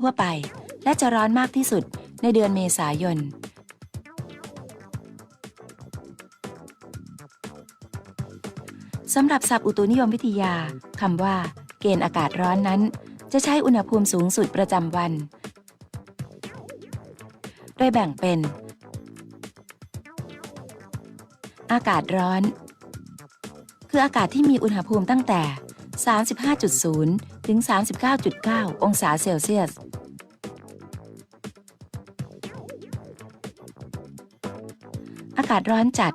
ทั่วไป และจะร้อนมากที่สุดในเดือนเมษายน สำหรับศัพท์อุตุนิยมวิทยาคำว่า เกณฑ์อากาศร้อนนั้น จะใช้อุณหภูมิสูงสุดประจำวัน โดยแบ่งเป็น อากาศร้อน คืออากาศที่มีอุณหภูมิตั้งแต่ 35.0 ถึง 39.9 องศาเซลเซียสากาศร้อนจัด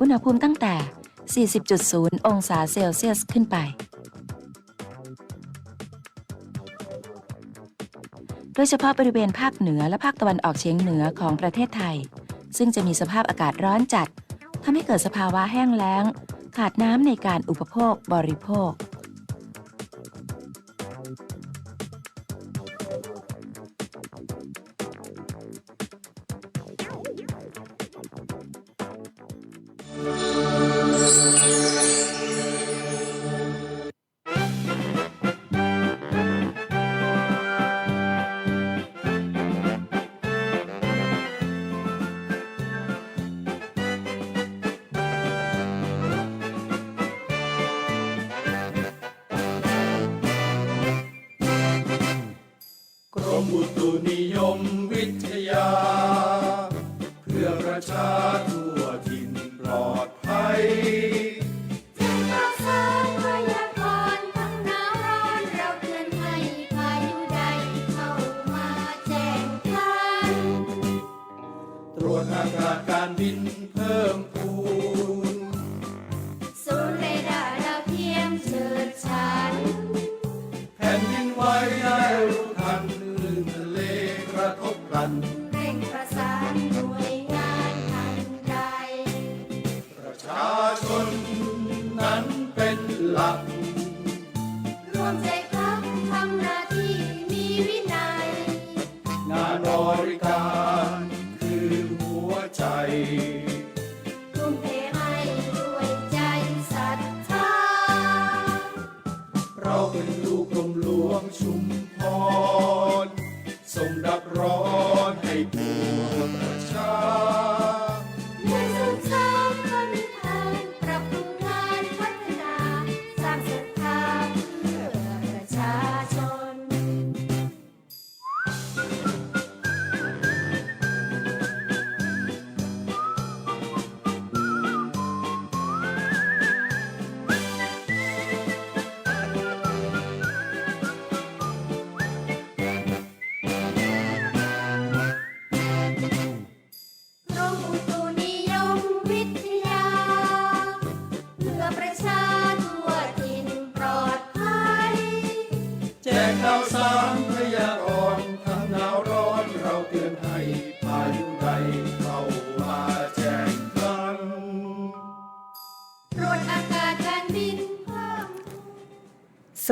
อุณหภูมิตั้งแต่ 40.0 องศาเซลเซียสขึ้นไป โดยเฉพาะบริเวณภาคเหนือและภาคตะวันออกเฉียงเหนือของประเทศไทย ซึ่งจะมีสภาพอากาศร้อนจัดทำให้เกิดสภาวะแห้งแล้ง ขาดน้ำในการอุปโภคบริโภค บินเพิ่ม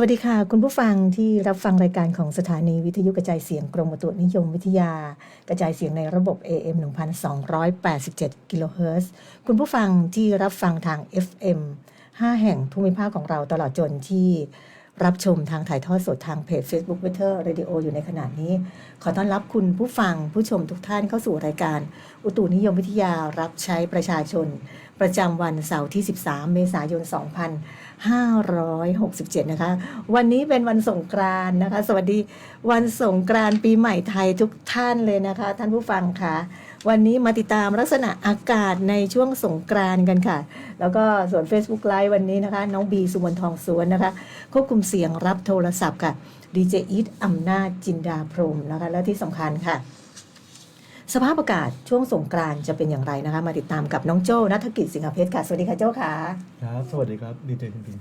วัสดีค่ะ คุณผู้ฟังที่รับฟังรายการของสถานีวิทยุกระจายเสียงกรมอุตุนิยมวิทยา กระจายเสียงในระบบ AM 1287 กิโลเฮิรตซ์คุณผู้ฟังที่รับฟังทาง FM 5 แห่งภูมิภาคของเราตลอดจนที่ รับชมทางถ่ายทอดสดทางเพจ Facebook w e t h e r Radio อยู่ในขณะนี้ ขอต้อนรับคุณผู้ฟังผู้ชมทุกท่านเข้าสู่รายการ อุตุนิยมวิทยารับใช้ประชาชน ประจำวันเสาร์ที่ 13 เมษายน 2567 นะคะ วันนี้เป็นวันสงกรานนะคะ สวัสดีวันสงกรานปีใหม่ไทยทุกท่านเลยนะคะ ท่านผู้ฟังค่ะ วันนี้มาติดตามลักษณะอากาศในช่วงสงกรานต์กันค่ะ แล้วก็ส่วน Facebook Live วันนี้นะคะ น้องบีสุวรรณทองสวนนะคะ ควบคุมเสียงรับโทรศัพท์ค่ะดีเจอีทอำนาจจินดาพรหมนะคะและที่สำคัญค่ะ สภาพอากาศช่วงสงกรานต์จะเป็นอย่างไรนะคะ มาติดตามกับน้องโจ้นัฐกิจสิงหเพชรค่ะสวัสดีค่ะโจ้ค่ะครับสวัสดีครับดีเจคุณปิง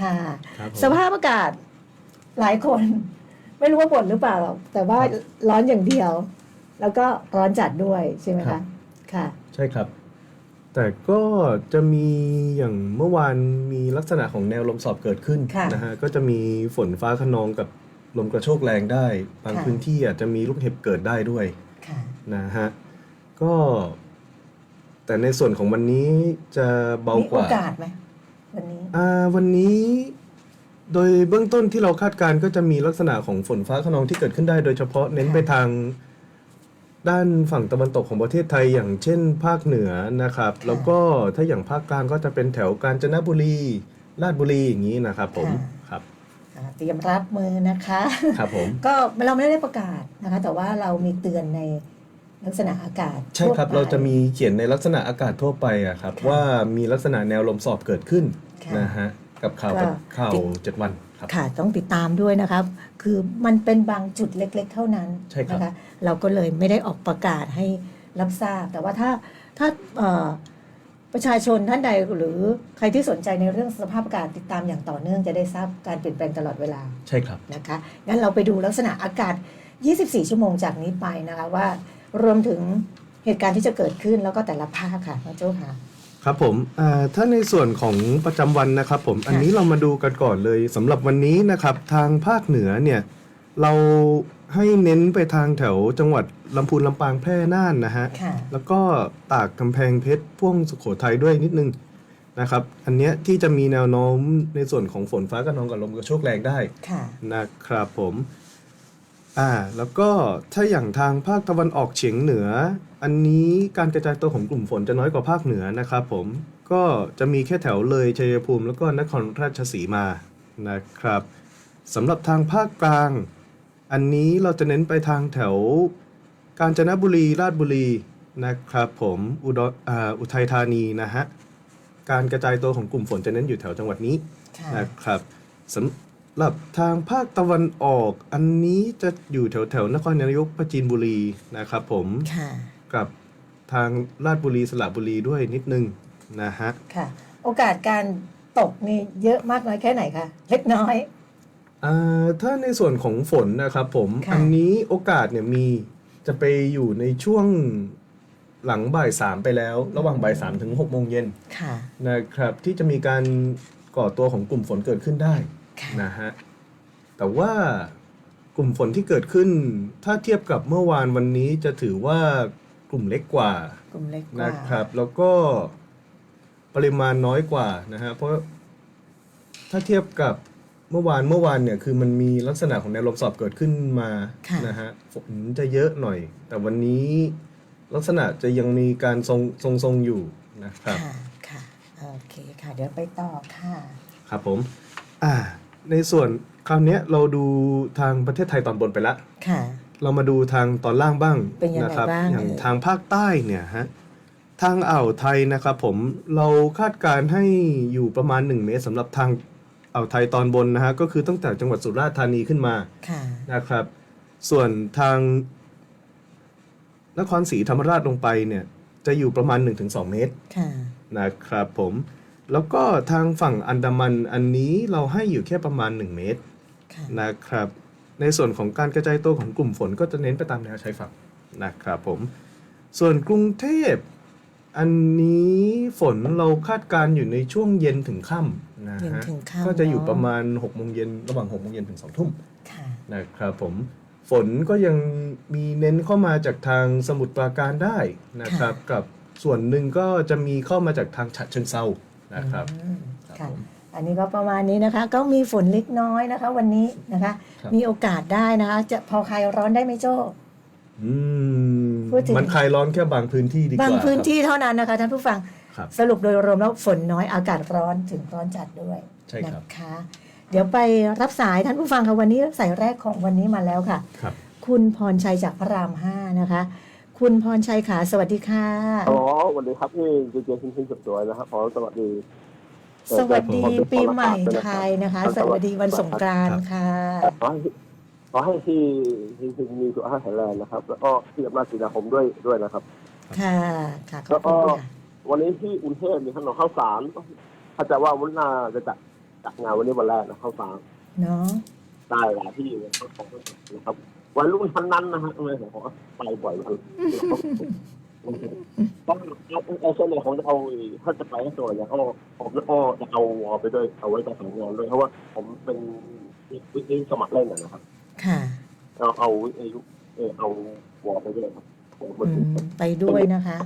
ค่ะครับผมสภาพอากาศหลายคน ไม่รู้ว่าบ่นหรือเปล่าหรอกแต่ว่าร้อนอย่างเดียว แล้วก็ร้อนจัดด้วยใช่ไหมคะค่ะ ใช่ครับ แต่ก็จะมีอย่างเมื่อวานมีลักษณะของแนวลมสอบเกิดขึ้นค่ะ นะฮะก็จะมีฝนฟ้าขนองกับลมกระโชกแรงได้ บางค่ะพื้นที่อาจจะมีลูกเห็บเกิดได้ด้วย ค่ะ นะฮะ ก็ แต่ในส่วนของวันนี้จะเบามีกโอว่ากาสไหมวันนี้ อ่าวันนี้ โดยเบื้องต้นที่เราคาดการณ์ก็จะมีลักษณะของฝนฟ้าขนองที่เกิดขึ้นได้ โดยเฉพาะเน้นค่ะไปทาง ด้านฝั่งตะวันตกของประเทศไทยอย่างเช่นภาคเหนือนะครับค่ะแล้วก็ถ้าอย่างภาคกลางก็จะเป็นแถวกาญจนบุรีราชบุรีอย่างนี้นะครับผมค่ะครับอ่าเตรียมรับมือนะคะครับผมก็เราไม่ได้ประกาศนะคะ แต่ว่าเรามีเตือนในลักษณะอากาศ ใช่ครับทั่วไปเราจะมีเขียนในลักษณะอากาศทั่วไปอะครับค่ะว่ามีลักษณะแนวลมสอบเกิดขึ้นค่ะนะฮะกับข่าวก็ข่าวติดเจ็ดวัน ครับค่ะต้องติดตามด้วยนะครับ คือมันเป็นบางจุดเล็ก ๆ เท่านั้นใช่ครับนะคะเราก็เลยไม่ได้ออกประกาศให้รับทราบ แต่ว่าถ้าถ้าเอ่อประชาชนท่านใดหรือใครที่สนใจในเรื่องสภาพอากาศติดตามอย่างต่อเนื่องจะได้ทราบการเปลี่ยนแปลงตลอดเวลาใช่ครับนะคะงั้นเราไปดูลักษณะอากาศ 24 ชั่วโมงจากนี้ไปนะคะว่ารวมถึงเหตุการณ์ที่จะเกิดขึ้นแล้วก็แต่ละภาคค่ะน้องโจ้ค่ะ ครับผมอ่าถ้าในส่วนของประจำวันนะครับผมอันนี้เรามาดูกันก่อนเลยสำหรับวันนี้นะครับทางภาคเหนือเนี่ยเราให้เน้นไปทางแถวจังหวัดลำพูนลำปางแพร่น่านนะฮะค่ะแล้วก็ตากกำแพงเพชรพ่วงสุโขทัยด้วยนิดนึงนะครับ อันเนี้ยที่จะมีแนวโน้มในส่วนของฝนฟ้ากระนองกับลมกระโชกแรงได้ค่ะนะครับผม อ่าแล้วก็ถ้าอย่างทางภาคตะวันออกเฉียงเหนือ อันนี้การกระจายตัวของกลุ่มฝนจะน้อยกว่าภาคเหนือนะครับผมก็จะมีแค่แถวเลยชัยภูมิ แล้วก็นครราชสีมานะครับสำหรับทางภาคกลาง อันนี้เราจะเน้นไปทางแถว กาญจนบุรีราชบุรีนะครับผมอุดรอ่าอุทัยธานีนะฮะการกระจายตัวของกลุ่มฝนจะเน้นอยู่แถวจังหวัดนี้ค่ะนะครับสำ หรับทางภาคตะวันออก อันนี้จะอยู่แถวแถวๆนครนายกประจีนบุรีนะครับผมค่ะกับทางราชบุรีสระบุรีด้วยนิดนึงนะฮะค่ะ โอกาสการตกนี่เยอะมากน้อยแค่ไหนคะเล็กน้อย อ่าถ้าในส่วนของฝนนะครับผมค่ะ อันนี้โอกาสเนี่ยมีจะไปอยู่ในช่วงหลังบ่ายสามไปแล้ว ระหว่างบ่ายสามถึงหกโมงเย็นค่ะ นะครับที่จะมีการก่อตัวของกลุ่มฝนเกิดขึ้นได้ค่ะ นะฮะแต่ว่ากลุ่มฝนที่เกิดขึ้น ถ้าเทียบกับเมื่อวานวันนี้จะถือว่ากลุ่มเล็กกว่ากลุ่มเล็กกว่านะครับ แล้วก็ปริมาณน้อยกว่านะฮะเพราะถ้าเทียบกับเมื่อวานเมื่อวานเนี่ยคือมันมีลักษณะของแนวลมสอบเกิดขึ้นมาค่ะนะฮะฝนจะเยอะหน่อย แต่วันนี้ลักษณะจะยังมีการทรงทรงทรงอยู่นะครับค่ะค่ะโอเคค่ะ เดี๋ยวไปต่อค่ะ ครับผม อ่า ในส่วนคราวเนี้ยเราดูทางประเทศไทยตอนบนไปละค่ะ เรามาดูทางตอนล่างบ้างเป็นยังไงนะครับ บ้างอย่างเอ่ย ทางภาคใต้เนี่ยฮะทางอ่าวไทยนะครับผมเราคาดการณ์ให้อยู่ประมาณ 1 เมตรสำหรับทางอ่าวไทยตอนบนนะฮะก็คือตั้งแต่จังหวัดสุราษฎร์ธานีขึ้นมา ค่ะ นะครับ ส่วนทางนครศรีธรรมราชลงไปเนี่ย จะอยู่ประมาณ 1-2 เมตรค่ะ นะครับผม แล้วก็ทางฝั่งอันดามันอันนี้เราให้อยู่แค่ประมาณ 1 เมตรค่ะนะครับ ในส่วนของการกระจายตัวของกลุ่มฝนก็จะเน้นไปตามแนวชายฝั่งนะครับผม ส่วนกรุงเทพอันนี้ฝนเราคาดการณ์อยู่ในช่วงเย็นถึงค่ำนะเย็นฮะถึงค่ำก็จะอยู่เนอะ ประมาณ6โมงเย็นระหว่าง6โมงเย็นถึง2ทุ่ม ค่ะ นะครับผมฝนก็ยังมีเน้นเข้ามาจากทางสมุทรปราการได้นะครับ กับส่วนหนึ่งก็จะมีเข้ามาจากทางฉะเชิงเซา นะครับอืมครับค่ะ ผม อันนี้ก็ประมาณนี้นะคะ ก็มีฝนเล็กน้อยนะคะ วันนี้นะคะ ครับ มีโอกาสได้นะคะ จะพอคลายร้อนได้ไหมโจ้ อืมพูดถึง มันคลายร้อนแค่บางพื้นที่ดีกว่าบางพื้นครับที่เท่านั้นนะคะท่านผู้ฟัง ครับ สรุปโดยรวมแล้วฝนน้อยอากาศร้อนถึงร้อนจัดด้วยใช่ครับ นะคะ เดี๋ยวไปรับสายท่านผู้ฟังค่ะวันนี้สายแรกของวันนี้มาแล้วค่ะ ครับ คุณพรชัยจากพระรามห้านะคะ คุณพรชัยขาสวัสดีค่ะ อ๋อสวัสดีครับนี่เจเจคุณคุณสุดสวยนะครับขอสวัสดี สวัสดีขอบคุณปีใหม่ขอบคุณไทยนะคะครับสวัสดีวันสงกรานต์ค่ะขอให้ขอให้ที่ที่ที่มีสุขภาพแข็งแรงนะครับ แล้วก็ที่อำนาจศรีนาคมด้วยด้วยนะครับ ค่ะ ค่ะขแล้อบวคุก็ณค่ะวันนี้ที่กรุงเทพมีถนนข้าวสารถ้าจะว่าวันหน้าจะจัดจัดงานวันนี้วันแรกนะข้าวสารเนาะได้หลายที่เลยทั้งของนะครับ วัยรุ่นทั้งนั้นนะฮะเลยผมขอไปบ่อยวันต้องเอาเอาเส้นเลยผมจะเอาถ้าจะไปให้ตัวอย่างเอาผมจะเอาจะเอาวอลไปด้วยเอาไว้ไปทำงานด้วยเพราะว่าผมเป็นวิธีสมัครเล่นอะนะครับ ค่ะ เอาเอาอายุเออเอาวอลไปด้วยครับผมอืมไปด้วยนะคะ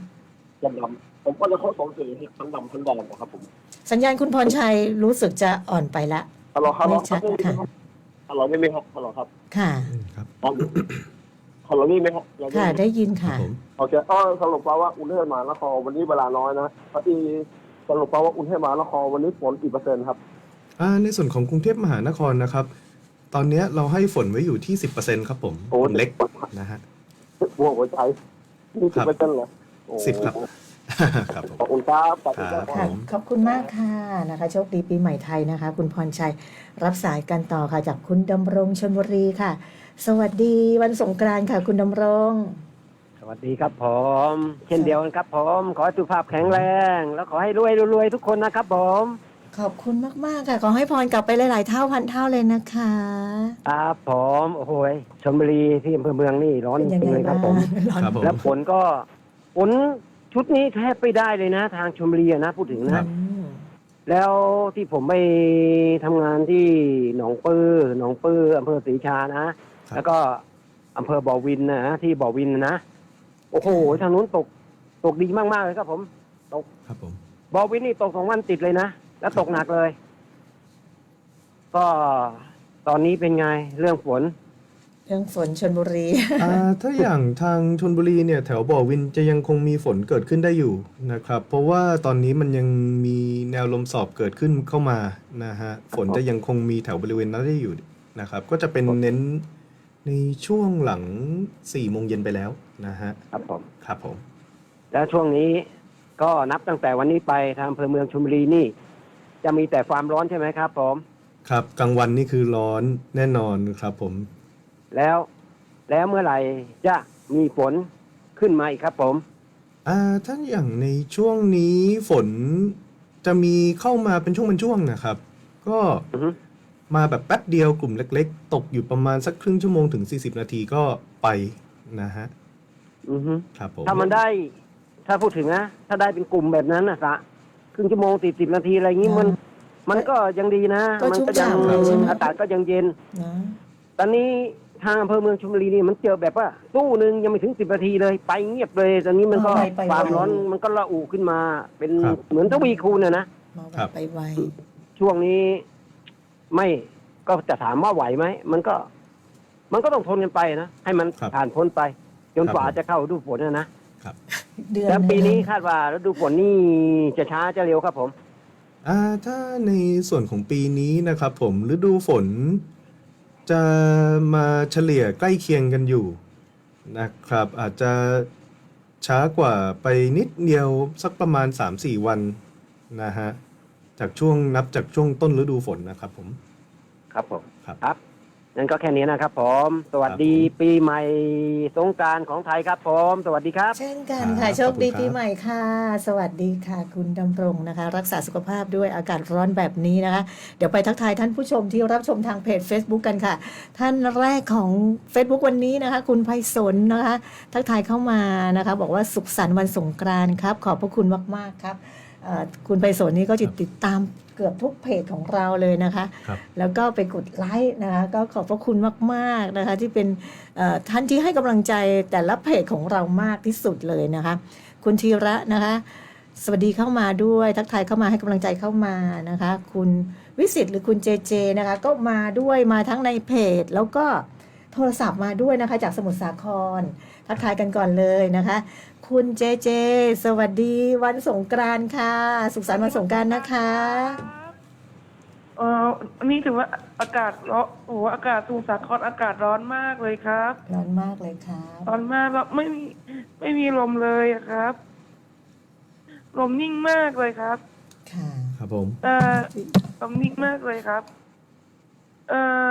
ดำดำผมก็จะเข้าสองสีทั้งดำทั้งแดงนะครับผม สัญญาณคุณพรชัยรู้สึกจะอ่อนไปละฮัลโหลฮัลโหลไม่ชัดค่ะฮัลโหลไม่มีครับฮัลโหลครับ ค่ะครับครับฮัลโหลนี่ไหมครับค่ะ ได้ยินครับค่ะ ผมโอเคก็สรุปว่าอุณเทพมหานครวันนี้เวลาน้อยนะพอดีสรุปว่าอุณเทพมหานครวันนี้ฝนกี่เปอร์เซ็นต์ครับ อ่าในส่วนของกรุงเทพมหานครนะครับ ตอนเนี้ยเราให้ฝนไว้อยู่ที่ 10%ครับผมโอ้ฝนเล็กนะฮะ หัวหัวใจนี่ครัสิบบเปอร์เซ็นต์เหรอโอ้สิบครับ ครับผม ขอบคุณครับขอบคุณครับครับค่ะขอบคุณมากค่ะนะคะ โชคดีปีใหม่ไทยนะคะ คุณพรชัยรับสายกันต่อค่ะจากคุณดำรงชนบุรีค่ะ สวัสดีวันสงกรานต์ค่ะ คุณดำรง สวัสดีครับผม เช่นเดียวกันครับผม ขอให้สุขภาพแข็งแรง แล้วขอให้รวยรวยๆทุกคนนะครับผมขอบคุณมาก ๆ ค่ะ ขอให้พรกลับไปหลาย ๆ เท่าพันเท่าเลยนะคะ ครับผมโอ้โหยชลบุรีที่อำเภอเมืองนี่ร้อนเป็นจยังริไงงเลยครับบ้างผมร้อน ครับผม แล้วฝนก็ฝน ชุดนี้แทบไม่ได้เลยนะ ทางชลบุรีอะนะพูดถึงครันะบอืมแล้วที่ผมไปทำงานที่หนองปือหนองปืออำเภอศรีชานะแล้วก็อำเภอบ่อวินนะฮะที่บ่อวินนะโอ้โหทางนู้นตกตกดีมากๆเลยครับผม ครับผมบ่อวินนี่ตกสองวันติดเลยนะ แล้วตกหนักเลย ก็ตอนนี้เป็นไงเรื่องฝนเรื่องฝนชนบุรี อ่าถ้าอย่างทางชนบุรีเนี่ยแถวบ่อวินจะยังคงมีฝนเกิดขึ้นได้อยู่นะครับ เพราะว่าตอนนี้มันยังมีแนวลมสอบเกิดขึ้นเข้ามานะฮะฝนจะยังคงมีแถวบริเวณนั้นได้อยู่นะครับ ก็จะเป็นเน้นในช่วงหลัง4ี่โมงเย็นไปแล้วนะฮะครับผมครับผม แล้วช่วงนี้ก็นับตั้งแต่วันนี้ไปทางอำเภอเมืองชลบุรีนี่ จะมีแต่ความร้อนใช่ไหมครับผม ครับกลางวันนี่คือร้อนแน่นอนครับผม แล้ว แล้วเมื่อไหร่จะมีฝนขึ้นมาอีกครับ ผมอ่าถ้าอย่างในช่วงนี้ฝนจะมีเข้ามาเป็นช่วงเป็นช่วงนะครับ ก็อือฮึมาแบบแป๊บเดียวกลุ่มเล็ก ๆ ตกอยู่ประมาณสักครึ่งชั่วโมงถึง 40 นาทีก็ไปนะฮะอือฮึครับผมถ้ามันได้ ถ้าพูดถึงนะถ้าได้เป็นกลุ่มแบบนั้นนะสะครึ่งชั่วโมงติดสิบนาทีอะไรอย่างนี้มัน มันก็ยังดีนะก็มัชุ่มก็ยัฉ่ำเลยใช่ไหม อากาศก็ยังเย็น นะ ตอนนี้ ทางอำเภอเมืองชลบุรีนี่มันเจอแบบว่าตู้หนึ่งยังไม่ถึงสิบนาทีเลย ไปเงียบเลยตอนนี้มันก็ไปไปความไวร้อนมันก็ระอุขึ้นมา เป็นครับ เหมือนทวีคูณนะนะมาไวครับ ไปไว ช่วงนี้ไม่ก็จะถามว่าไหวไหมมันก็ มันก็ต้องทนกันไปนะให้มันครับผ่านพ้นไปจนครับกว่าผม จะเข้าฤดูฝนนะนะเดือนแล้วหงปีนี้คาดว่าฤดูฝนนี่จะช้าจะเร็วครับผม อ่าถ้าในส่วนของปีนี้นะครับผมฤดูฝน จะมาเฉลี่ยใกล้เคียงกันอยู่นะครับ อาจจะช้ากว่าไปนิดเดียวสักประมาณ 3-4 วันนะฮะจากช่วงนับจากช่วงต้นฤดูฝนนะครับผม ครับผม ครับ ครับนั่นก็แค่นี้นะครับผม สวัสดีครับผมปีใหม่สงกรารของไทยครับผม สวัสดีครับ เช่นกันครัค่ะบโชคดีขอบคุณครับ ปีใหม่ค่ะ สวัสดีค่ะ คุณดำรงนะคะ รักษาสุขภาพด้วยอากาศร้อนแบบนี้นะคะ เดี๋ยวไปทักทายท่านผู้ชมที่รับชมทางเพจ Facebook กันค่ะ ท่านแรกของ Facebook วันนี้นะคะ คุณไพศลนะคะ ทักทายเข้ามานะคะ บอกว่าสุขสันต์วันสงกรานต์ครับ ขอบพระคุณมาก ๆ ครับเอ่อ คุณไพศลนี่ก็จะติดตามเกือบทุกเพจของเราเลยนะคะ ครับ แล้วก็ไปกดไลค์นะคะก็ขอบพระคุณมากๆนะคะที่เป็นเอ่อท่านที่ให้กำลังใจแต่ละเพจของเรามากที่สุดเลยนะคะ คุณธีระนะคะ สวัสดีเข้ามาด้วยทักทายเข้ามาให้กำลังใจเข้ามานะคะ คุณวิสิตหรือคุณเจเจนะคะ ก็มาด้วยมาทั้งในเพจ แล้วก็โทรศัพท์มาด้วยนะคะ จากสมุทรสาคร ทักทายกันก่อนเลยนะคะ คุณเจเจ สวัสดีวันสงกรานต์ค่ะ สุขสันต์วันสงกรานต์นะคะ เอออันนี้ถือว่าอากาศร้อนโอ้โหอากาศสมุทรสาครอากาศร้อนมากเลยครับ ร้อนมากเลยครับร้อนมากแล้วไม่มีไม่มีลมเลยอะครับ ลมนิ่งมากเลยครับ ค่ะ ครับผม เออลมนิ่งมากเลยครับ เออ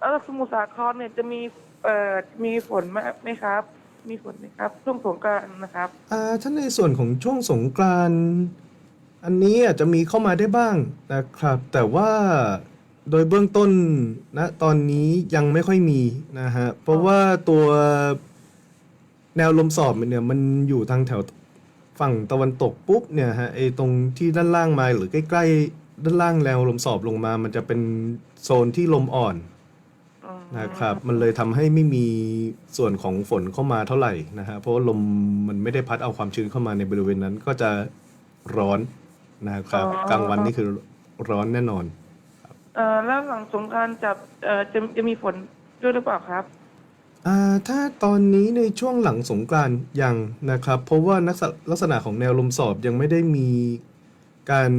เออสมุทรสาครเนี่ยจะมี เอ่อมีฝนมากไหมครับ มีฝนไหมครับ ช่วงสงกรานต์นะครับ อ่าถ้าในส่วนของช่วงสงกรานต์อันนี้อาจจะมีเข้ามาได้บ้างนะครับ แต่ว่าโดยเบื้องต้นนะตอนนี้ยังไม่ค่อยมีนะฮะเพราะว่าตัวแนวลมสอบเนี่ยมันอยู่ทางแถวฝั่งตะวันตกปุ๊บเนี่ยฮะไอตรงที่ด้านล่างมาหรือใกล้ๆด้านล่างแนวลมสอบลงมา มันจะเป็นโซนที่ลมอ่อน นะครับมันเลยทำให้ไม่มีส่วนของฝนเข้ามาเท่าไหร่นะฮะเพราะว่าลมมันไม่ได้พัดเอาความชื้นเข้ามาในบริเวณนั้นก็จะร้อนนะครับกลางวันนี่คือร้อนแน่นอนเอ่อแล้วหลังสงกรารจับเอ่อจะจะมีฝนด้วยหรือเปล่าครับอ่าถ้าตอนนี้ในช่วงหลังสงกรานต์ยังนะครับ เพราะว่านักษะลักษณะของแนวลมสอบยังไม่ได้มีการ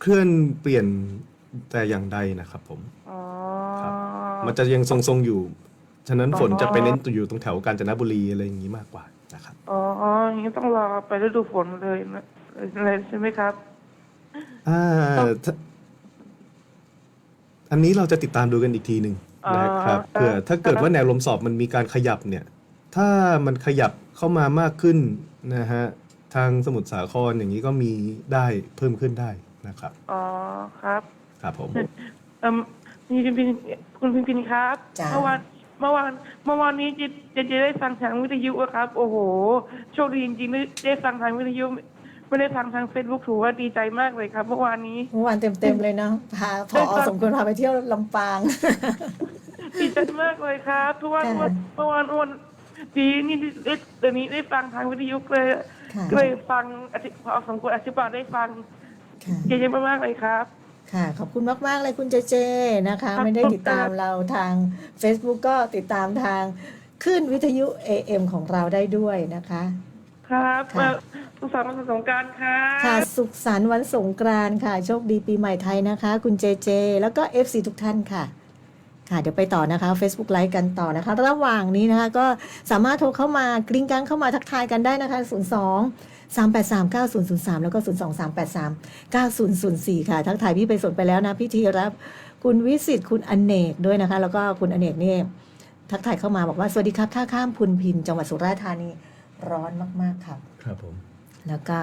เคลื่อนเปลี่ยนแต่อย่างใดนะครับผมอ๋อครับ มันจะยังทรงๆอยู่ ฉะนั้นฝนอ๋อจะไปเน้นอยู่ตรงแถวกาญจนบุรีอะไรอย่างนี้มากกว่านะครับอ๋ออ๋ออย่างนี้ต้องรอไปฤดูฝนเลยนะเลยใช่ไหมครับ อ่าถ้าอันนี้เราจะติดตามดูกันอีกทีหนึ่งนะครับอ๋อเผื่อถ้าเกิดว่าแนวลมสอบมันมีการขยับเนี่ย ถ้ามันขยับเข้ามามากขึ้นนะฮะทางสมุทรสาครอย่างนี้ก็มีได้เพิ่มขึ้นได้นะครับ อ๋อครับ ครับผม เอ่มมีพิมพินคุณพิมพินครับ จ้าเมื่อวานเมื่อวานเมื่อวานนี้จะจะจะได้ฟังทางวิทยุอะครับ โอ้โห โชคดีจริงๆได้ได้ฟังทางวิทยุ ไม่ได้ฟังทางเฟซบุ๊กถือว่าดีใจมากเลยครับ เมื่อวานนี้ เมื่อวานเต็มๆเลยเนาะพาพอสมควรพาไปเที่ยวลำปาง ดีใจมากเลยครับทุกวันค่ะ เมื่อวานอ้วนดีนี่ได้เดี๋ยวนี้ได้ฟังทางวิทยุเลยค่ะ ก็เลยฟังอธิพอสมควรอธิบายได้ฟังค่ะ เยอะๆมากๆเลยครับ ค่ะ ขอบคุณมาก ๆ เลยคุณเจเจนะคะครับไม่ได้ติดตามเราทาง Facebook ก็ติดตามทางขึ้นวิทยุ AM ของเราได้ด้วยนะคะ ครับค่ะเอ่อสุขสันต์วันสงกรารครัค่ะบสุขสันต์วันสงกรานต์ค่ะ โชคดีปีใหม่ไทยนะคะ คุณเจเจ แล้วก็ FC ทุกท่านค่ะ ค่ะ เดี๋ยวไปต่อนะคะ Facebook ไลฟ์กันต่อนะคะ ระหว่างนี้นะคะ ก็สามารถโทรเข้ามากริ้งกังเข้ามาทักทายกันได้นะคะ 02 383 9003 แล้วก็ 02 383 9004 ค่ะ ทักทายพี่ไปสนไปแล้วนะ พี่ธีรับ คุณวิสิตคุณอเนกด้วยนะคะ แล้วก็คุณอเนกนี่ทักทายเข้ามาบอกว่า สวัสดีครับท่าข้ามพุนพิน จังหวัดสุราษฎร์ธานีร้อนมากๆครับ ครับผม แล้วก็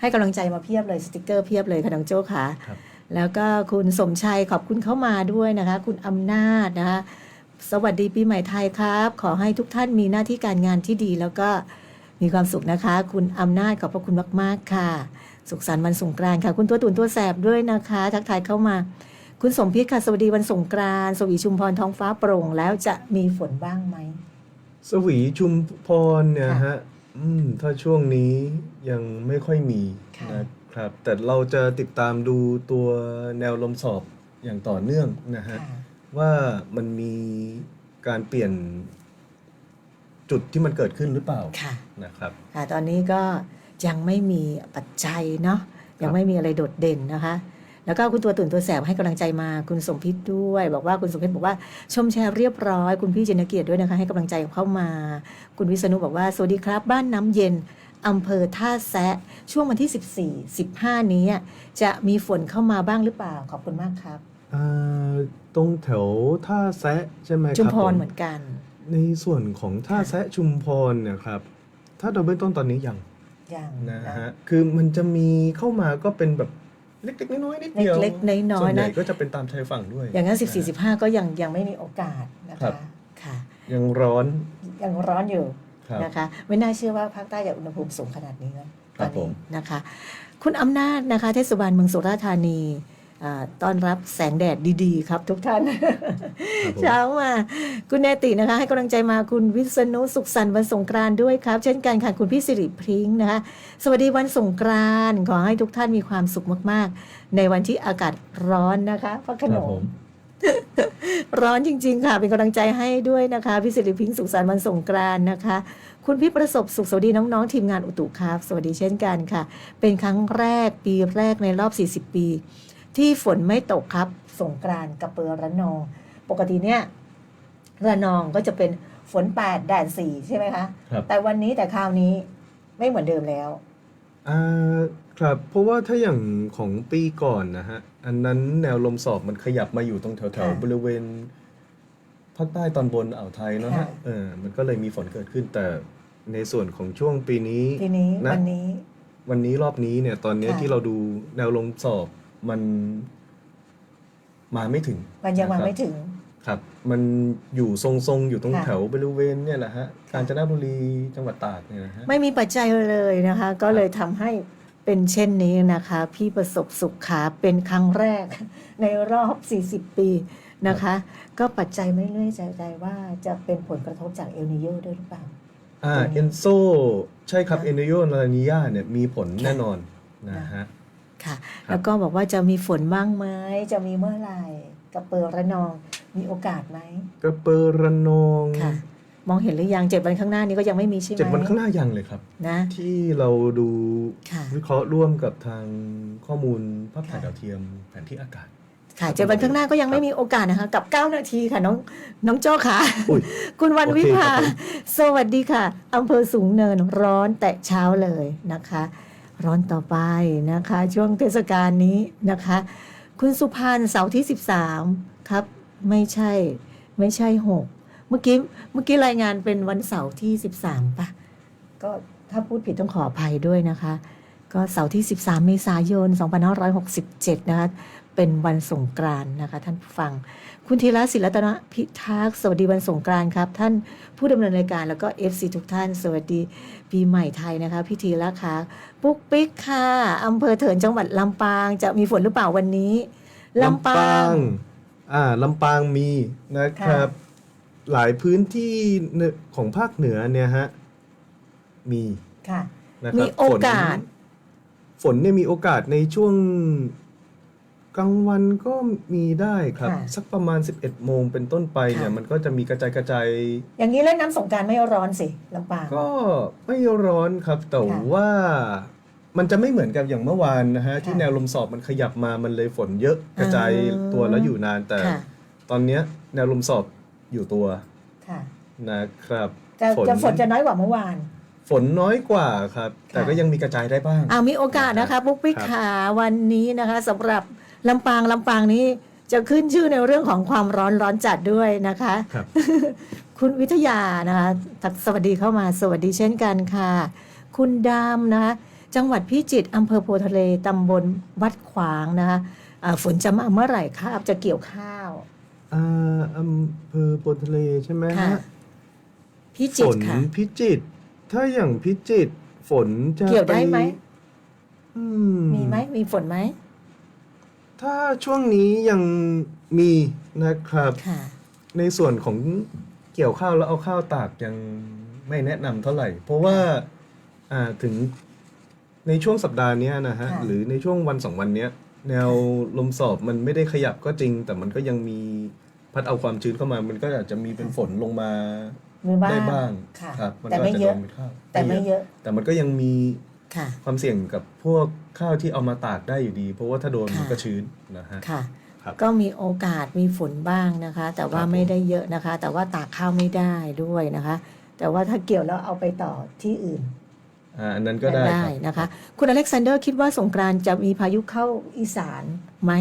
ให้กำลังใจมาเพียบเลยสติกเกอร์เพียบเลยค่ะน้องโจ้ค่ะ ครับ แล้วก็คุณสมชัยขอบคุณเข้ามาด้วยนะคะ คุณอำนาจนะคะ สวัสดีปีใหม่ไทยครับ ขอให้ทุกท่านมีหน้าที่การงานที่ดี แล้วก็ มีความสุขนะคะ คุณอำนาจขอบพระคุณมาก ๆ ค่ะ สุขสันต์วันสงกรานต์ค่ะ คุณตัวตุ่นตัวแสบด้วยนะคะ ทักทายเข้ามา คุณสมพิษค่ะสวัสดีวันสงกรานต์สวีชุมพรท้องฟ้าโปร่ง แล้วจะมีฝนบ้างไหมสวีชุมพรเนี่ยค่ะฮะอืมถ้าช่วงนี้ยังไม่ค่อยมีค่ะนะครับ แต่เราจะติดตามดูตัวแนวลมสอบอย่างต่อเนื่องนะฮะค่ะว่ามันมีการเปลี่ยน จุดที่มันเกิดขึ้นหรือเปล่าค่ะนะครับค่ะตอนนี้ก็ยังไม่มีปัจจัยเนาะยังไม่มีอะไรโดดเด่นนะคะ แล้วก็คุณตัวตื่นตัวแสบให้กำลังใจมาคุณสมพิษด้วย บอกว่าคุณสมพิษบอกว่าชมแชร์เรียบร้อย คุณพี่เจนเกียรติด้วยนะคะให้กำลังใจเข้ามา คุณวิษณุบอกว่าสวัสดีครับ บ้านน้ำเย็นอำเภอท่าแซะช่วงวันที่ 14 15 นี้ จะมีฝนเข้ามาบ้างหรือเปล่าขอบคุณมากครับอ่าตรงแถวท่าแซะใช่ไหมครับจุมพรผเหมือนกัน ในส่วนของท่าแซะชุมพรเนี่ยครับ ถ้าโดยเบื้องต้นตอนนี้ยังอย่างนะฮะคือมันจะมีเข้ามาก็เป็นแบบเล็กๆน้อยๆนิดเดียวเล็กๆน้อส่วยนๆใหญ่นะก็จะเป็นตามชายฝั่งด้วย อย่างนั้นะฮะ14 15ก็ยังยังไม่มีโอกาสนะครัคะบค่ะ ยังร้อนยังร้อนอยู่ครับนะคะ ไม่น่าเชื่อว่าภาคใต้จะอุณหภูมิสูงขนาดนี้นะครัตอบนนี้ผมนะคะ คุณอำนาจนะคะ เทศบาลเมืองสุราษฎร์ธานีอ่า ต้อนรับแสงแดดดีๆ ครับทุกท่านครับผมเช้ามาคุณเนตินะคะ ให้กำลังใจมาคุณวิษณุสุขสันต์วันสงกรานต์ด้วยครับ เช่นกันค่ะคุณพี่สิริพริ้งนะคะ สวัสดีวันสงกรานต์ขอให้ทุกท่านมีความสุขมากๆ ในวันที่อากาศร้อนนะคะพระขคนรับผมมร้อนจริง ๆ ค่ะ เป็นกำลังใจให้ด้วยนะคะ พี่สิริพิงค์สุขสันต์วันสงกรานต์นะคะ คุณพี่ประสบสุขสวัสดีน้อง ๆ ทีมงานอุตุครับ สวัสดีเช่นกันค่ะ เป็นครั้งแรกปีแรกในรอบ 40 ปี ที่ฝนไม่ตกครับ สงกรานต์กับเปอร์ระนอง ปกติเนี่ยระนองก็จะเป็นฝนแปดแดดสี่ใช่ไหมคะครับ แต่วันนี้แต่คราวนี้ไม่เหมือนเดิมแล้ว อ่าครับเพราะว่าถ้าอย่างของปีก่อนนะฮะ อันนั้นแนวลมสอบมันขยับมาอยู่ตรงแถวค่ะๆบริเวณภาคใต้ตอนบนอ่าวไทยเนาะค่ะฮะเออมันก็เลยมีฝนเกิดขึ้นแต่ในส่วนของช่วงปีนี้ ทีนี้นะ วันนี้ วันนี้รอบนี้เนี่ยตอนเนี้ยค่ะ ที่เราดูแนวลมสอบ มันมาไม่ถึงมันยังมาะครับไม่ถึง ครับ มันอยู่ทรงๆ อยู่ตรงค่ะ แถวบริเวณเนี่ยแหละฮะกาญจนบุรีจังหวัดตากเนี่ยนะฮะ ไม่มีปัจจัยเลยนะคะ ก็เลยทำให้เป็นเช่นนี้นะคะ พี่ประสบสุขขาเป็นครั้งแรก ในรอบ 40 ปีนะคะ ก็ปัจจัยไม่เลื่อยใจใจว่าจะเป็นผลกระทบจากเอลนิโยด้วยหรือเปล่า อ่าตัวนี้เอนโซ ใช่ครับนะเอเนโยนารานิยาเนี่ยมีผลแน่นอนนะฮะ ค่ะค่ะ แล้วก็บอกว่าจะมีฝนบ้างไหมจะมีเมื่อไหร่กับเปอร์ระนองมีโอกาสไหมกระเปอร์ระนองค่ะ มองเห็นหรือยังเจ็ดวันข้างหน้านี้ก็ยังไม่มีใช่ไหมเจ็ดวันข้างหน้ายังเลยครับ นะ ที่เราดูค่ะวิเคราะห์ร่วมกับทางข้อมูลภาพถ่ายค่ะดาวเทียมแผนที่อากาศค่ะเจ็ดวันข้างหน้าก็ยังไม่มีโอกาสนะคะ กับ 9 นาทีค่ะน้องน้องโจ้ค่ะอุ้ยคุณวันโอเควิภาครับผมสวัสดีค่ะอำเภอสูงเนินร้อนแต่เช้าเลยนะคะ ร้อนต่อไปนะคะ ช่วงเทศกาลนี้นะคะ คุณสุพรรณเสาร์ที่ 13 ครับ ไม่ใช่ไม่ใช่ 6 เมื่อกี้เมื่อกี้รายงานเป็นวันเสาร์ที่ 13ปะก็ถ้าพูดผิดต้องขออภัยด้วยนะคะ ก็เสาร์ที่ 13 เมษายน 2567 นะคะ เป็นวันสงกรานต์นะคะ ท่านผู้ฟัง คุณธีระศิลตนพิทักษ์สวัสดีวันสงกรานต์ครับ ท่านผู้ดำเนินรายการแล้วก็ FC ทุกท่าน สวัสดีปีใหม่ไทยนะคะ พี่ธีระค่ะปุ๊กปิ๊กค่ะอำเภอเถินจังหวัดลำปาง จะมีฝนหรือเปล่าวันนี้ลำปาง อ่าลำปางมีนะครับ หลายพื้นที่เนของภาคเหนือเนี่ยฮะมีค่ะนะครับมีโอกาสฝนฝนเนี่ยมีโอกาสในช่วง กลางวันก็มีได้ครับ ค่ะ สักประมาณ 11 โมงเป็นต้นไปเนี่ยค่ะมันก็จะมีกระจายกระจายอย่างนี้เล่นน้ำสงกรารไม่ร้อนสิลำปาง ก็ไม่ร้อนครับ แต่ค่ะว่ามันจะไม่เหมือนกับอย่างเมื่อวานนะฮะค่ะที่แนวลมสอบมันขยับมามันเลยฝนเยอะกระจายตัวแล้วอยู่นาน แต่ค่ะตอนเนี้ยแนวลมสอบอยู่ตัวค่ะนะครับจะจะฝนจะน้อยกว่าเมื่อวาน ฝนน้อยกว่าครับ แต่ค่ะ ก็ยังมีกระจายได้บ้าง อ่ามีโอกาสนะคะปุ๊กปิ๊กครับ ขาวันนี้นะคะสำหรับ ลำปางลำปางนี้จะขึ้นชื่อในเรื่องของความร้อนร้อนจัดด้วยนะคะครับ คุณวิทยานะคะทักสวัสดีเข้ามาสวัสดีเช่นกันค่ะ คุณดำนะคะจังหวัดพิจิตรอำเภอโพธิ์ทะเลตำบลวัดขวางนะคะอ่าฝนจะมาเมื่อไหร่ครับจะเกี่ยวข้าวอ่าอำเภอโพธิ์ทะเลใช่ไหมค่ะฮะพิจิฝตรนค่ะพิจิตรถ้าอย่างพิจิตรฝนจะเกี่ยวได้ไหมปอืมมีไหมมีฝนไหม ถ้าช่วงนี้ยังมีนะครับ ค่ะ ในส่วนของเกี่ยวข้าวแล้วเอาข้าวตากยังไม่แนะนำเท่าไหร่ เพราะว่าอ่าถึงในช่วงสัปดาห์เนี้ยนะฮะค่ะ หรือในช่วงวันสองวันเนี้ย แนวลมสอบมันไม่ได้ขยับก็จริง แต่มันก็ยังมีพัดเอาความชื้นเข้ามา มันก็อาจจะมีเป็นฝนลงมามีบ้างได้บ้างค่ะ ครับมันแต่ก็ไม่อาจจะเยโดอะนไปข้าวแต่ไม่เยอะ แต่มันก็ยังมี ค่ะ ความเสี่ยงกับพวกข้าวที่เอามาตากได้อยู่ดี เพราะว่าถ้าโดนค่ะมันก็ชื้นนะฮะ ค่ะ ครับก็มีโอกาสมีฝนบ้างนะคะ แต่ว่าครับผม ไม่ได้เยอะนะคะ แต่ว่าตากข้าวไม่ได้ด้วยนะคะ แต่ว่าถ้าเกี่ยวแล้วเอาไปต่อที่อื่นอ่าอันนั้นก็ได้ครับนะคะ คุณอเล็กซานเดอร์คิดว่าสงกรานต์จะมีพายุเข้าอีสานไหม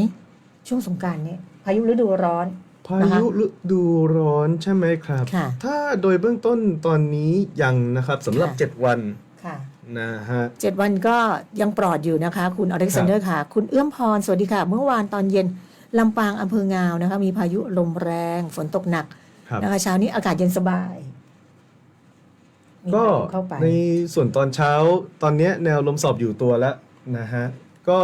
ช่วงสงกรานต์นี้พายุฤดูร้อน พานะคะยุฤดูร้อนใช่ไหมครับ ค่ะ ถ้าโดยเบื้องต้นตอนนี้ยังนะครับสำหรับ ค่ะ 7 วัน ค่ะ นะฮะเจ็ดวันก็ยังปลอดอยู่นะคะ คุณอเล็กซานเดอร์ค่ะ คุณเอื้อมพร สวัสดีค่ะ เมื่อวานตอนเย็นลำปางอำเภองาวนะคะ มีพายุลมแรงฝนตกหนักครับนะคะเช้านี้อากาศเย็นสบายมีก็พายุเข้าไปในส่วนตอนเช้าตอนเนี้ยแนวลมสอบอยู่ตัวแล้วนะฮะก็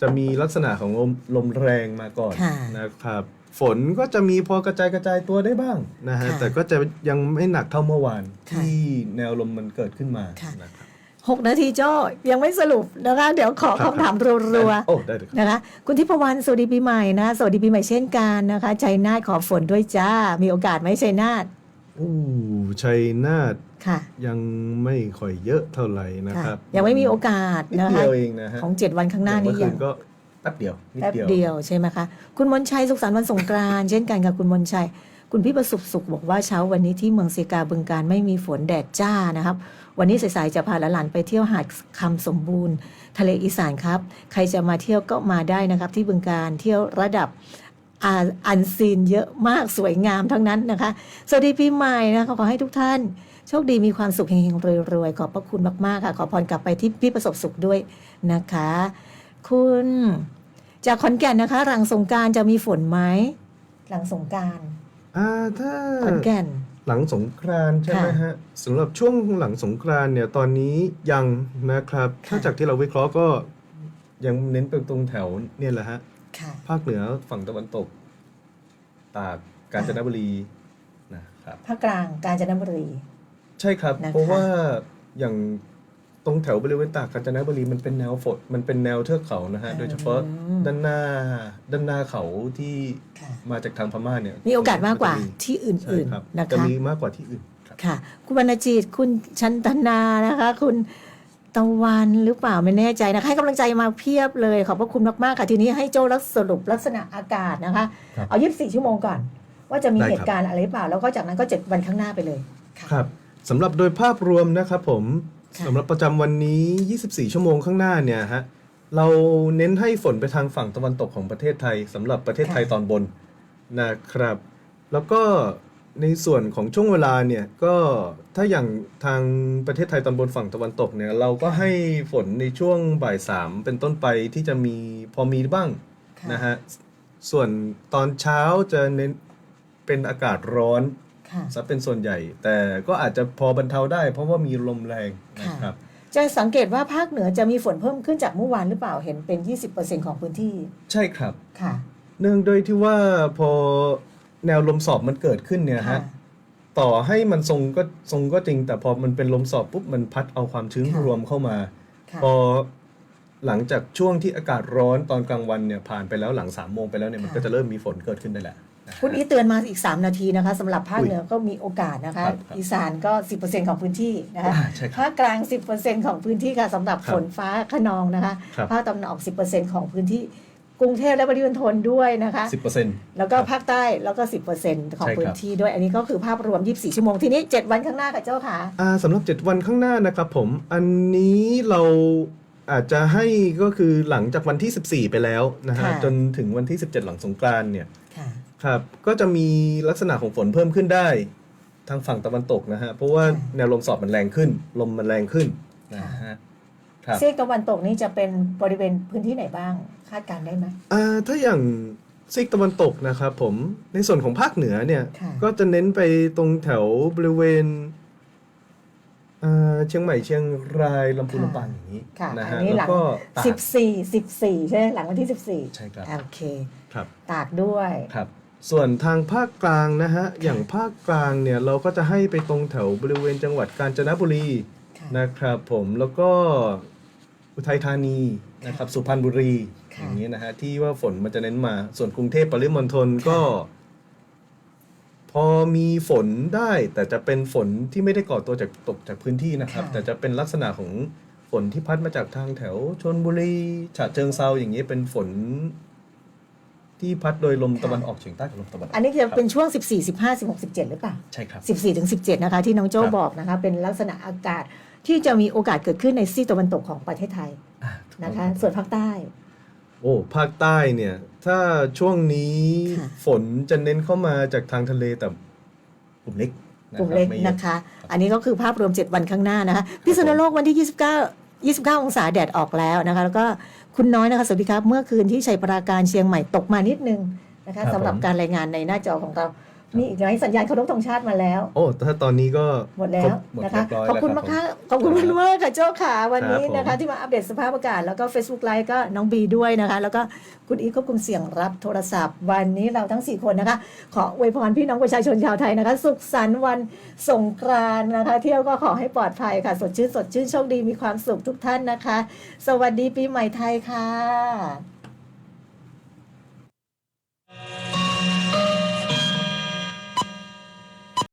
จะมีลักษณะของลมลมแรงมาก่อนค่ะนะครับ ฝนก็จะมีพอกระจายกระจายตัวได้บ้างนะฮะค่ะแต่ก็จะยังไม่หนักเท่าเมื่อวานค่ะที่แนวลมมันเกิดขึ้นมาค่ะนะครับ หกนาทีโจ้ยังไม่สรุปนะคะเดี๋ยวขอครับคำถามรัวโอ้ได้เลยครับ ๆนะคะคุณทิพวรรณสวัสดีปีใหม่นะสวัสดีปีใหม่เช่นกันนะคะชัยนาทขอฝนด้วยจ้า มีโอกาสไหมชัยนาทอู้ชัยนาทค่ะยังไม่ค่อยเยอะเท่าไหร่นะค่ะครับยังไม่มีโอกาสนิดนะเดีคะยวเองนะฮะของเจ็ดวันข้างหน้านี้อย่ยังงเมื่อคืนก็แป๊บเดียวนิดแป๊บเดียว เดียวใช่ไหมคะ คุณมนชัยสุขสันต์วันสงกรานต์ เช่นกันกับคุณมนชัย คุณพี่ประสุขสุขบอกว่าเช้าวันนี้ที่เมืองเซกาบึงการไม่มีฝนแดดจ้านะครับ วันนี้สายๆจะพาหลานๆไปเที่ยวหาดคำสมบูรณ์ ทะเลอีสานครับ ใครจะมาเที่ยวก็มาได้นะครับ ที่บึงการเที่ยวระดับอาอันซีนเยอะมากสวยงามทั้งนั้นนะคะ สวัสดีปีใหม่นะคะขอให้ทุกท่าน โชคดีมีความสุขเฮงๆรวยๆ ขอบพระคุณมากๆค่ะ ขอพรกลับไปที่พี่ประสบสุขด้วยนะคะ คุณจากขอนแก่นนะคะ หลังสงกรารจะมีฝนไหมหลังสงกรารอ่าถ้าขอนแก่น หลังสงกรานต์ใช่ไหมค่ะฮะสำหรับช่วงหลังสงกรานต์เนี่ยตอนนี้ยังนะครับค่ะถ้าจากที่เราวิเคราะห์ก็ยังเน้นไปตรงแถวเนี่ยแหละฮะค่ะภาคเหนือฝั่งตะวันตก ตากกาญจนบุรีนะครับภาคกลางกาญจนบุรี ใช่ครับนะคะเพราะว่าอย่าง ตรงแถวบริเวณตากกาญจนบุรีมันเป็นแนวฝนมันเป็นแนวเทือกเขานะฮะอืมโดยเฉพาะด้านหน้าด้านหน้าเขาที่ค่ะ มาจากทางพม่าเนี่ยมีโอกาสมากกว่าที่อใช่ื่นครับๆนะจะคะมีมากกว่าที่อื่นครับ ค่ะ คุณวรรณจิตคุณชันตนานะคะ คุณตะวันหรือเปล่าไม่แน่ใจนะคะให้กำลังใจมาเพียบเลยขอบพระคุณมากๆค่ะทีนี้ให้โจ้รักสรุปลักษณะอากาศนะคะ ครับเอา 24 ชั่วโมงก่อน ว่าจะมีได้ครับ เหตุการณ์อะไรหรือเปล่า แล้วก็จากนั้นก็ 7 วันข้างหน้าไปเลยค่ะ ครับสำหรับโดยภาพรวมนะครับผมค่ะ สำหรับประจำวันนี้ 24 ชั่วโมงข้างหน้าเนี่ยฮะ เราเน้นให้ฝนไปทางฝั่งตะวันตกของประเทศไทยสำหรับประเทศไทยตอนบนนะครับ แล้วก็ในส่วนของช่วงเวลาเนี่ยก็ถ้าอย่างทางประเทศไทยตอนบนฝั่งตะวันตกเนี่ยเราก็ให้ฝนในช่วงบ่ายสามเป็นต้นไปที่จะมีพอมีบ้างค่ะนะฮะ ส่วนตอนเช้าจะเน้นเป็นอากาศร้อนค่ะ ซะเป็นส่วนใหญ่ แต่ก็อาจจะพอบรรเทาได้ เพราะว่ามีลมแรงนะครับจะสังเกตว่าภาคเหนือจะมีฝนเพิ่มขึ้นจากเมื่อวานหรือเปล่าเห็นเป็น 20%ของพื้นที่ ใช่ครับค่ะเนื่องโดยที่ว่าพอแนวลมสอบมันเกิดขึ้นเนี่ยค่ะฮะต่อให้มันทรงก็ทรงก็จริง แต่พอมันเป็นลมสอบปุ๊บมันพัดเอาความชื้นค่ะรวมเข้ามาค่ะพอหลังจากช่วงที่อากาศร้อนตอนกลางวันเนี่ยผ่านไปแล้วหลังสามโมงไปแล้วเนี่ยมันก็จะเริ่มมีฝนเกิดขึ้นได้แหละนะฮะ คุณอีทเตือนมาอีก 3 นาทีนะคะสำหรับภาคอุ้ยเหนือก็มีโอกาสนะคะ ครับครับอีสานก็ 10%ของพื้นที่นะคะอ่าใช่ครับภาคกลาง 10%ของพื้นที่ค่ะสำหรับครับฝนฟ้าขนองนะคะครับ ภาคตะวันออก 10%ของพื้นที่กรุงเทพและปริมณฑลด้วยนะคะ สิบเปอร์เซ็นต์ แล้วก็ภาคใต้แล้วก็ 10%ของใช่ครับ พื้นที่ด้วยอันนี้ก็คือภาพรวม 24 ชั่วโมงทีนี้ 7 วันข้างหน้าค่ะเจ้าค่ะ อ่าสำหรับ 7 วันข้างหน้านะครับผม อันนี้เราอาจจะให้ก็คือหลังจากวันที่ 14 ไปแล้วนะฮะค่ะ จนถึงวันที่ 17 หลังสงกรานต์เนี่ย ค่ะ ครับ ก็จะมีลักษณะของฝนเพิ่มขึ้นได้ ทางฝั่งตะวันตกนะฮะ เพราะว่าค่ะแนวลมสอบมันแรงขึ้น ลมมันแรงขึ้นนะฮะครับซีกตะวันตกนี่จะเป็นบริเวณพื้นที่ไหนบ้าง คาดการณ์ได้ไหมอ่าถ้าอย่างซีกตะวันตกนะครับผมในส่วนของภาคเหนือเนี่ยค่ะก็จะเน้นไปตรงแถวบริเวณอ่าเชียงใหม่เชียงรายลำพูนค่ะ ลำปางอย่างนี้ค่ะ นะอัฮะนนี้แล้หลัวงก็ตาก14 14 ใช่ไหมหลังวันที่14ใช่ครับโอเค ครับตากด้วย ครับ ส่วนทางภาคกลางนะฮะ อย่างภาคกลางเนี่ยเราก็จะให้ไปตรงแถวบริเวณจังหวัดกาญจนบุรีค่ะ นะครับผมแล้วก็อุทัยธานีนะครับสุพรรณบุรีค่ะ อย่างนี้นะฮะที่ว่าฝนมันจะเน้นมา ส่วนกรุงเทพปริมณฑลก็ พอมีฝนได้ แต่จะเป็นฝนที่ไม่ได้ก่อตัวจากตกจากพื้นที่นะครับ ค่ะ แต่จะเป็นลักษณะของฝนที่พัดมาจากทางแถวชนบุรีฉะเชิงเซาอย่างนี้เป็นฝน ที่พัดโดยลมตะวันออกเฉียงใต้กับลมตะวันกอันนี้จะเป็นช่วง 14 15 16 17 หรือเปล่า ใช่ครับ 14ถึง17 นะคะ ที่น้องโจ้ครับบอกนะคะ เป็นลักษณะอากาศที่จะมีโอกาสเกิดขึ้นในซีกตะวันตกของประเทศไทยอ่าถูกต้องนะคะรับส่วนภาคใต้ โอ้ภาคใต้เนี่ย ถ้าช่วงนี้ค่ะ ฝนจะเน้นเข้ามาจากทางทะเลแต่กลุ่มเล็กนะกลุ่มครับเล็กไม่ยอ นะคะ อันนี้ก็คือภาพรวม 7 วันข้างหน้านะคะพิษณุโลกวันที่ 29 29 องศาแดดออกแล้วนะคะ แล้วก็คุณน้อยนะคะ สวัสดีครับ เมื่อคืนที่ชัยปราการเชียงใหม่ตกมานิดนึงนะคะสำหรับการรายงานในหน้าจอของเรา มีอีกไหมสัญญาณเคารพธงชาติมาแล้ว โอ้ถ้าตอนนี้ก็หมดแล้ครวบหมดนะคะเรียบร้อยขอบคุณแล้วมากรัค่ะขอบคุณมากๆค่ะเจ้าขาวันนี้ครับผมนะคะ ที่มาอัปเดตสภาพอากาศแล้วก็ Facebook Live ก็น้องบีด้วยนะคะ แล้วก็คุณอีทควบคุมเสียงรับโทรศัพท์ วันนี้เราทั้ง 4 คนนะคะ ขออวยพรพี่น้องประชาชนชาวไทยนะคะ สุขสันต์วันสงกรานต์นะคะ เที่ยวก็ขอให้ปลอดภัยค่ะ สดชื่นสดชื่นโชคดีมีความสุขทุกท่านนะคะ สวัสดีปีใหม่ไทยค่ะ